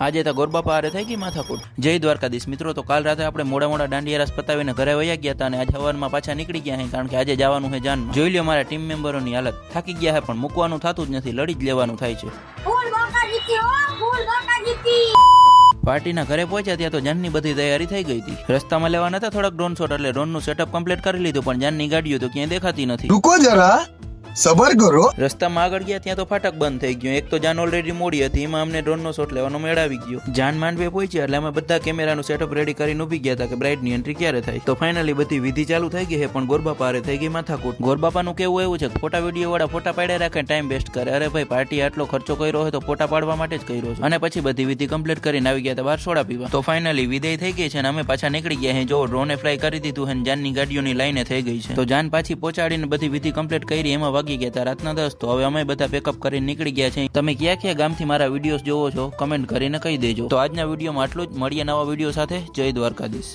આજે તો ગોરબા પારે થઈ ગઈ માથાકૂટ. જય દ્વારકાધીશ. મિત્રો તો કાલ રાતે આપણે મોડા મોડા દાંડિયારાસ પતાવીને ઘરે વયા ગયા હતા અને આજે હવારમાં પાછા નીકળી ગયા છે કારણ કે આજે જવાનું છે જાન જોઈ લ્યો મારા ટીમ મેમ્બરોની હાલત. થાકી ગયા છે પણ મૂકવાનું થતું જ નથી. લડી જ લેવાનું થાય છે. પાર્ટીના ઘરે પહોંચ્યા ત્યાં તો જાનની બધી તૈયારી થઈ ગઈ હતી. રસ્તામાં લેવાના નતા થોડાક ડ્રોન શોટ એટલે ડ્રોનનું સેટઅપ કમ્પ્લીટ કરી લીધું પણ જાનની ગાડીઓ તો ક્યાંય દેખાતી નથી. રૂકો જરા. સબર કરો રસ્તામાં આગળ ગયા ત્યાં તો ફાટક બંધ થઈ ગયો. એક તો જાન ઓલરેડી મોડી હતી. એમાં અમને ડ્રોનનો શોટ લેવાનો મેળ આવી ગયો. જાન માંડવે પહોંચ્યા એટલે અમે બધા કેમેરાનું સેટઅપ રેડી કરીને ઊભી ગયા હતા કે બ્રાઇડની એન્ટ્રી ક્યારે થાય. તો ફાઇનલી બધી વિધિ ચાલુ થઈ ગઈ છે, પણ ગોરબાપા અરે થઈ ગઈ માથાકૂટ. ગોરબાપાનું કેવું એવું છે કે ફોટા વીડિયો વાળા ફોટા પાડ્યા રાખે ટાઈમ વેસ્ટ કરે. અરે ભાઈ પાર્ટી આટલો ખર્ચો કર્યો હોય તો ફોટા પાડવા માટે જ કર્યો છે. અને પછી બધી વિધિ કમ્પ્લીટ કરીને આવી ગયા હતા બાર સોડા પીવા. તો ફાઇનલી વિદાય થઈ ગઈ છે અને અમે પાછા નીકળી ગયા હે જો ડ્રોને ફ્લાય કરી દીધું અને જાનની ગાડીઓની લાઈને થઈ ગઈ છે. તો જાન પાછી પહોંચાડીને બધી વિધિ કમ્પ્લીટ કરી, એમાં વાગી ગયા હતા, રાતના દસ. તો હવે અમે બધા પેકઅપ કરીને નીકળી ગયા છે તમે ક્યાં ક્યાં ગામથી મારા વિડીયોઝ જોવો છો કમેન્ટ કરીને કહી દેજો. તો આજના વિડીયોમાં આટલું જ. મળીએ નવા વીડિયો સાથે. જય દ્વારકાધીશ.